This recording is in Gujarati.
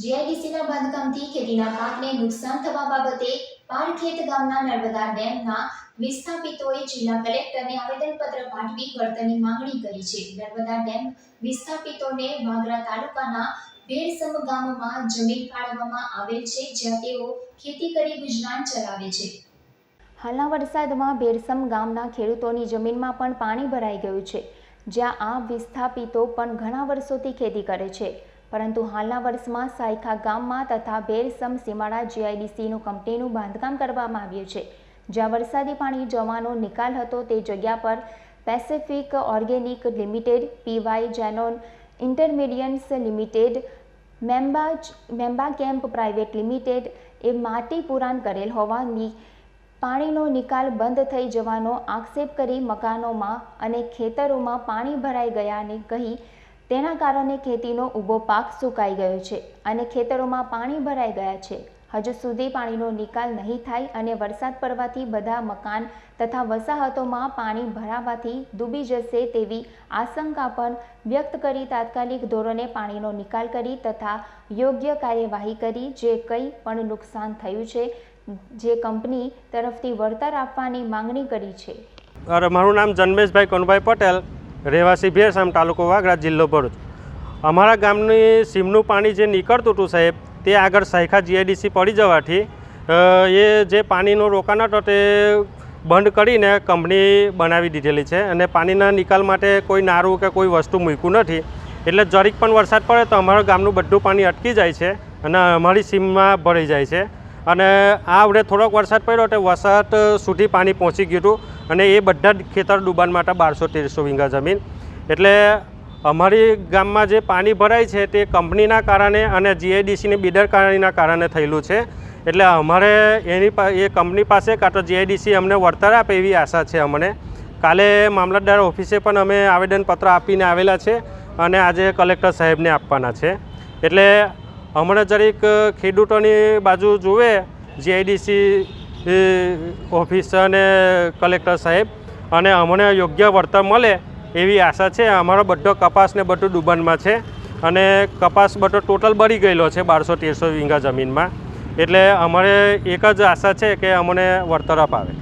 જીઆઈડીસીના બાંધકામથી ખેતીના પાકને નુકસાન થવા બાબતે પારખેત ગામના નર્મદા ડેમના વિસ્થાપિતોએ જિલ્લા કલેક્ટરને આવેદનપત્ર પાઠવી વળતરની માંગણી કરી છે. નર્મદા ડેમ વિસ્થાપિતોને વાગરા તાલુકાના ભેરસમ ગામમાં જમીન ફાળવવામાં આવેલ છે, જ્યાં તેઓ ખેતી કરી ગુજરાન ચલાવે છે. હાલના વરસાદમાં ભેરસમ ગામના ખેડૂતોની જમીનમાં પણ પાણી ભરાઈ ગયું છે, જ્યાં આ વિસ્થાપિતો પણ ઘણા વર્ષોથી ખેતી કરે છે. પરંતુ હાલના વર્ષમાં સાયખા ગામમાં તથા ભેરસમ સીમાડા જીઆઈડીસીનું કંપનીનું બાંધકામ કરવામાં આવ્યું છે. જ્યાં વરસાદી પાણી જવાનો નિકાલ હતો તે જગ્યા પર પેસિફિક ઓર્ગેનિક લિમિટેડ, પીવાય જેનોન ઇન્ટરમીડિયન્ટ્સ લિમિટેડ મેમ્બા મેમ્બા કેમ્પ પ્રાઇવેટ લિમિટેડ એ માટી પુરાણ કરેલ હોવાની પાણીનો નિકાલ બંધ થઈ જવાનો આક્ષેપ કરી મકાનોમાં અને ખેતરોમાં પાણી ભરાઈ ગયાને કહી તેના કારણે ખેતીનો ઊભો પાક સુકાઈ ગયો છે અને ખેતરોમાં પાણી ભરાઈ ગયા છે. હજુ સુધી પાણીનો નિકાલ નહીં થાય અને વરસાદ પડવાથી બધા મકાન તથા વસાહતોમાં પાણી ભરાવાથી ડૂબી જશે તેવી આશંકા પણ વ્યક્ત કરી તાત્કાલિક ધોરણે પાણીનો નિકાલ કરી તથા યોગ્ય કાર્યવાહી કરી, જે કંઈ પણ નુકસાન થયું છે, જે કંપની તરફથી વળતર આપવાની માંગણી કરી છે. મારું નામ જન્મેશભાઈ કોનભાઈ પટેલ. રહેવાસી ભેરસામ તાલુકો વાગરા જિલ્લો ભરૂચ. અમારા ગામની સીમનું પાણી જે નીકળતું હતું સાહેબ, તે આગળ સાયખા જીઆઈડીસી પડી જવાથી એ જે પાણીનો રોકાણ હતો તે બંધ કરીને કંપની બનાવી દીધેલી છે અને પાણીના નિકાલ માટે કોઈ નારું કે કોઈ વસ્તુ મૂક્યું નથી. એટલે જરીક પણ વરસાદ પડે તો અમારા ગામનું બધું પાણી અટકી જાય છે અને અમારી સીમમાં ભરાઈ જાય છે. અને આ વડે થોડોક વરસાદ પડ્યો તો વરસાદ સુધી પાણી પહોંચી ગયું અને એ બધા જ ખેતર ડૂબાણ માટે બારસો તેરસો વીંગા જમીન. એટલે અમારી ગામમાં જે પાણી ભરાય છે તે કંપનીના કારણે અને જીઆઈડીસીની બેદરકારીના કારણે થયેલું છે. એટલે અમારે એની એ કંપની પાસે કાં તો જીઆઈડીસી અમને વળતર આપે એવી આશા છે અમને. કાલે મામલતદાર ઓફિસે પણ અમે આવેદનપત્ર આપીને આવેલા છે અને આજે કલેક્ટર સાહેબને આપવાના છે. એટલે હમણાં જરીક ખેડૂતોની બાજુ જુએ જીઆઈડીસી ઓફિસ અને કલેક્ટર સાહેબ, અને અમને યોગ્ય વળતર મળે એવી આશા છે. અમારો બધો કપાસ ને બધું ડૂબાણમાં છે અને કપાસ બધો ટોટલ બળી ગયેલો છે બારસો તેરસો વીંગા જમીનમાં. એટલે અમારે એક જ આશા છે કે અમને વળતર અપાવે.